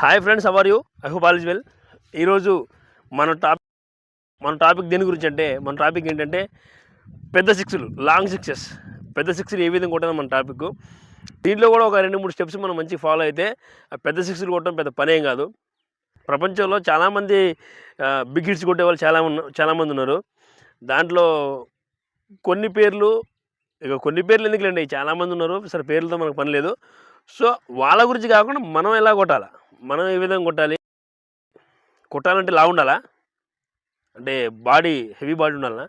Hi friends how are you I hope all is well ఈరోజు మన topic మన topic దేని గురించి అంటే మన టాపిక్ ఏంటంటే పెద్ద సిక్స్లు లాంగ్ సిక్సెస్ పెద్ద సిక్స్లు ఏ విధంగా కొట్టడం మన టాపిక్. దీంట్లో కూడా ఒక రెండు మూడు స్టెప్స్ మనం మంచి ఫాలో అయితే ఆ పెద్ద సిక్స్లు కొట్టడం పెద్ద పనేం కాదు. ప్రపంచంలో చాలామంది బిగ్ హిట్స్ కొట్టే వాళ్ళు చాలా ఉన్న చాలామంది ఉన్నారు. దాంట్లో కొన్ని పేర్లు ఇక కొన్ని పేర్లు ఎందుకులేండి చాలామంది ఉన్నారు. సరే పేర్లతో మనకు పని లేదు. సో వాళ్ళ గురించి కాకుండా మనం ఎలా కొట్టాలా? మనం ఏ విధంగా కొట్టాలి? కొట్టాలంటే లా ఉండాలా? అంటే బాడీ హెవీ బాడీ ఉండాలా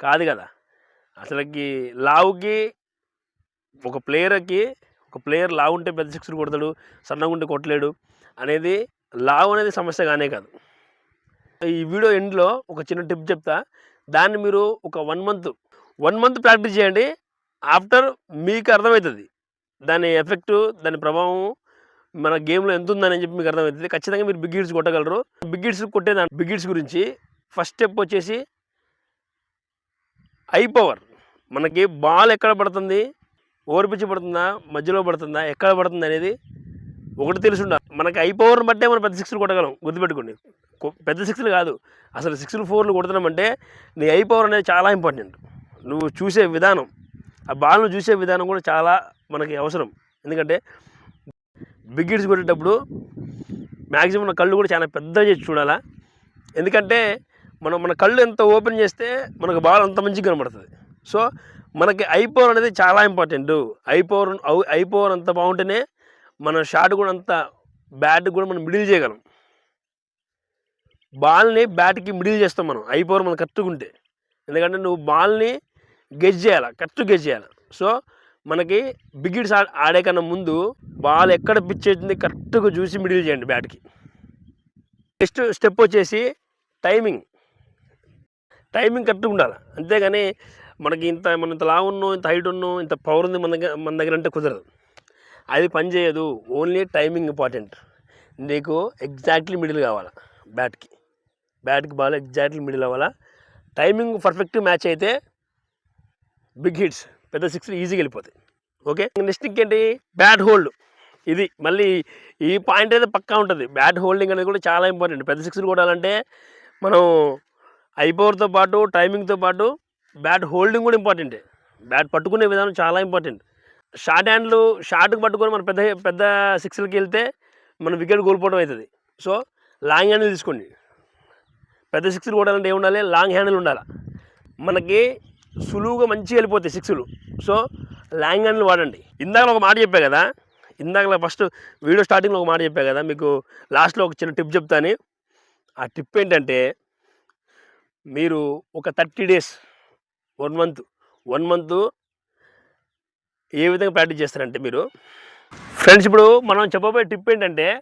కాదు కదా. అసలుకి లావుకి ఒక ప్లేయర్కి ఒక ప్లేయర్ లావు ఉంటే పెద్ద సిక్స్ కొడతాడు సన్నగా ఉంటే కొట్టలేడు అనేది లావు అనేది సమస్య కానే కాదు. ఈ వీడియో ఎండ్లో ఒక చిన్న టిప్ చెప్తా. దాన్ని మీరు ఒక one month one month practice చేయండి. ఆఫ్టర్ మీకు అర్థమవుతుంది. దాని ఎఫెక్ట్ దాని ప్రభావం మన గేమ్లో ఎంత ఉందని చెప్పి మీకు అర్థమవుతుంది. ఖచ్చితంగా మీరు బిగ్ హిట్స్ కొట్టగలరు. బిగ్ హిట్స్ కొట్టేదాన్ని బిగ్ హిట్స్ గురించి ఫస్ట్ స్టెప్ వచ్చేసి ఐ పవర్. మనకి బాల్ ఎక్కడ పడుతుంది? ఓవర్ పడుతుందా? మధ్యలో పడుతుందా? ఎక్కడ పడుతుంది అనేది ఒకటి తెలిసి ఉండాలి మనకి ఐ పవర్ని బట్టే మనం పెద్ద సిక్స్లు కొట్టగలం. గుర్తుపెట్టుకోండి. పెద్ద సిక్స్లు కాదు. అసలు సిక్స్లు ఫోర్లు కొడుతున్నామంటే నీ ఐ పవర్ అనేది చాలా ఇంపార్టెంట్. నువ్వు చూసే విధానం ఆ బాల్ను చూసే విధానం కూడా చాలా మనకి అవసరం. ఎందుకంటే బిగ్ హిట్స్ కొట్టేటప్పుడు మ్యాక్సిమం కళ్ళు కూడా చాలా పెద్దగా చేసి చూడాలా? ఎందుకంటే మనం మన కళ్ళు ఎంత ఓపెన్ చేస్తే మనకు బాల్ అంత మంచిగా కనబడుతుంది. సో మనకి ఐ పవర్ అనేది చాలా important. Eye power eye power అంత బాగుంటేనే మన షాట్ కూడా అంత బ్యాట్ కూడా మనం మిడిల్ చేయగలం. బాల్ని బ్యాట్కి మిడిల్ చేస్తాం మనం. ఐ పవర్ మనం కరెక్ట్గా ఉంటే. ఎందుకంటే నువ్వు బాల్ని గెజ్ చేయాలి? కరెక్ట్ గెజ్ చేయాలి? సో మనకి బిగిడ్స్ ఆడే కన్నా ముందు బాల్ ఎక్కడ పిచ్ అవుతుంది కరెక్ట్గా చూసి మిడిల్ చేయండి బ్యాట్కి నెక్స్ట్ స్టెప్ వచ్చేసి టైమింగ్. టైమింగ్ కరెక్ట్గా ఉండాలి. అంతేగాని మనకి ఇంత మన ఇంత లావు ఉన్నాం ఇంత హైట్ ఉన్నాం ఇంత పవర్ ఉంది మన దగ్గర మన దగ్గర అంటే కుదరదు. అది పని చేయదు. ఓన్లీ టైమింగ్ ఇంపార్టెంట్ నీకు ఎగ్జాక్ట్లీ మిడిల్ కావాలా బ్యాట్కి బ్యాట్కి బాల్ ఎగ్జాక్ట్లీ మిడిల్ అవ్వాలా. టైమింగ్ పర్ఫెక్ట్ మ్యాచ్ అయితే బిగ్ హిట్స్ పెద్ద సిక్స్ ఈజీగా వెళ్ళిపోతాయి. ఓకే నెక్స్ట్ ఇంకేంటి? బ్యాట్ హోల్డ్ ఇది మళ్ళీ ఈ పాయింట్ అయితే పక్కా ఉంటుంది. బ్యాట్ హోల్డింగ్ అనేది కూడా చాలా ఇంపార్టెంట్ పెద్ద సిక్స్లు కొట్టాలంటే మనం ఐపవర్తో పాటు టైమింగ్తో పాటు బ్యాట్ హోల్డింగ్ కూడా ఇంపార్టెంటే బ్యాట్ పట్టుకునే విధానం చాలా ఇంపార్టెంట్ షార్ట్ హ్యాండ్లు షార్ట్కి పట్టుకొని మనం పెద్ద పెద్ద సిక్స్లకి వెళ్తే మన వికెట్ కోల్పోవడం అవుతుంది. సో లాంగ్ హ్యాండిల్ తీసుకోండి. పెద్ద సిక్స్లు కొట్టాలంటే ఏమి ఉండాలి? లాంగ్ హ్యాండిల్ ఉండాలి? మనకి సులువుగా మంచిగా వెళ్ళిపోతాయి సిక్స్లు. సో లాంగ్ వాడండి. ఇందాక ఒక మాట చెప్పా కదా? ఇందాక ఫస్ట్ వీడియో స్టార్టింగ్లో ఒక మాట చెప్పా కదా? మీకు లాస్ట్లో ఒక చిన్న టిప్ చెప్తాను ఆ టిప్ ఏంటంటే మీరు ఒక thirty days one month one month ఏ విధంగా ప్రాక్టీస్ చేస్తారంటే మీరు? ఫ్రెండ్స్ ఇప్పుడు మనం చెప్పబోయే టిప్ ఏంటంటే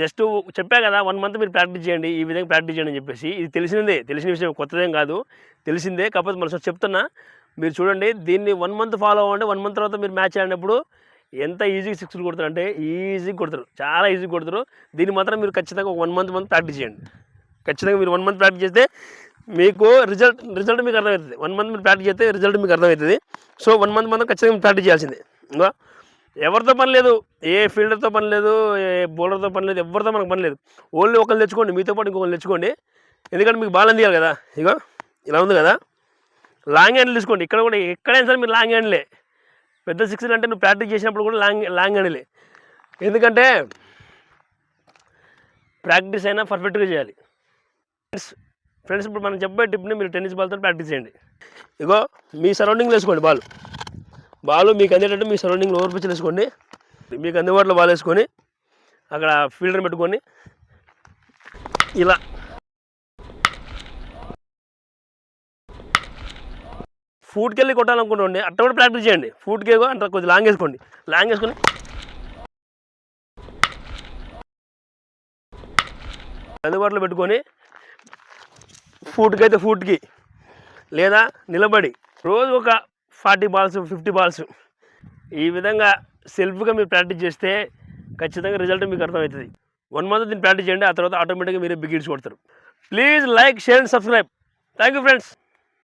జస్ట్ చెప్పా కదా వన్ మంత్ మీరు ప్రాక్టీస్ చేయండి ఈ విధంగా ప్రాక్టీస్ చేయండి అని చెప్పేసి. ఇది తెలిసినదే తెలిసిన విషయం కొత్తదేం కాదు తెలిసిందే. కాకపోతే మరోసారి చెప్తున్నా మీరు చూడండి దీన్ని వన్ మంత్ ఫాలో అవ్వండి వన్ మంత్ తర్వాత మీరు మ్యాచ్ ఆడినప్పుడు ఎంత ఈజీగా సిక్స్లు కొడతారు అంటే ఈజీగా కొడతారు చాలా ఈజీగా కొడతారు. దీన్ని మాత్రం మీరు ఖచ్చితంగా ఒక వన్ మంత్ మంత్ ప్రాక్టీస్ చేయండి. ఖచ్చితంగా మీరు వన్ మంత్ ప్రాక్టీస్ చేస్తే మీకు రిజల్ట్ రిజల్ట్ మీకు అర్థమవుతుంది. వన్ మంత్ మీరు ప్రాక్టీస్ చేస్తే రిజల్ట్ మీకు అర్థమవుతుంది. సో వన్ మంత్ మనం ఖచ్చితంగా ప్రాక్టీస్ చేయాల్సిందే. ఇంకా ఎవరితో పని లేదు ఏ ఫీల్డర్తో పని లేదు ఏ బౌలర్తో పని లేదు ఎవరితో మనకు పని లేదు. ఓన్లీ ఒకళ్ళు తెచ్చుకోండి మీతో పాటు ఇంకొకరు తెచ్చుకోండి. ఎందుకంటే మీకు బాల్ అందియాలి కదా ఇగో ఇలా ఉంది కదా. లాంగ్ హ్యాండిల్ తీసుకోండి. ఇక్కడ కూడా ఎక్కడైనా సరే మీరు లాంగ్ హ్యాండ్లే పెద్ద సిక్స్ అంటే నువ్వు ప్రాక్టీస్ చేసినప్పుడు కూడా లాంగ్ లాంగ్ హ్యాండ్లే ఎందుకంటే ప్రాక్టీస్ అయినా పర్ఫెక్ట్గా చేయాలి. ఫ్రెండ్స్ ఫ్రెండ్స్ ఇప్పుడు మనం చెప్పే టిప్ని మీరు టెన్నిస్ బాల్తో ప్రాక్టీస్ చేయండి. ఇగో మీ సరౌండింగ్లో వేసుకోండి బాల్ బాల్ మీకు అందేటట్టు మీ సరౌండింగ్లో ఓవర్ పిచ్లు వేసుకోండి మీకు అందుబాటులో బాల్ వేసుకొని అక్కడ ఫీల్డర్ పెట్టుకొని ఇలా. ఫూట్కి వెళ్ళి కొట్టాలనుకుంటుండే అట్ట కూడా ప్రాక్టీస్ చేయండి. ఫూట్కి అంత కొద్దిగా లాంగ్ వేసుకోండి. లాంగ్ వేసుకొని. అందుబాటులో పెట్టుకొని ఫూట్కి అయితే ఫూట్కి లేదా నిలబడి రోజు ఒక ఫార్టీ బాల్స్ ఫిఫ్టీ బాల్స్. ఈ విధంగా సెల్ఫ్గా మీరు ప్రాక్టీస్ చేస్తే ఖచ్చితంగా రిజల్ట్ మీకు అర్థమవుతుంది. వన్ మంత్ దీన్ని ప్రాక్టీస్ చేయండి ఆ తర్వాత ఆటోమేటిక్గా మీరే బిగిడ్స్ కొడతారు. Please like share and subscribe thank you friends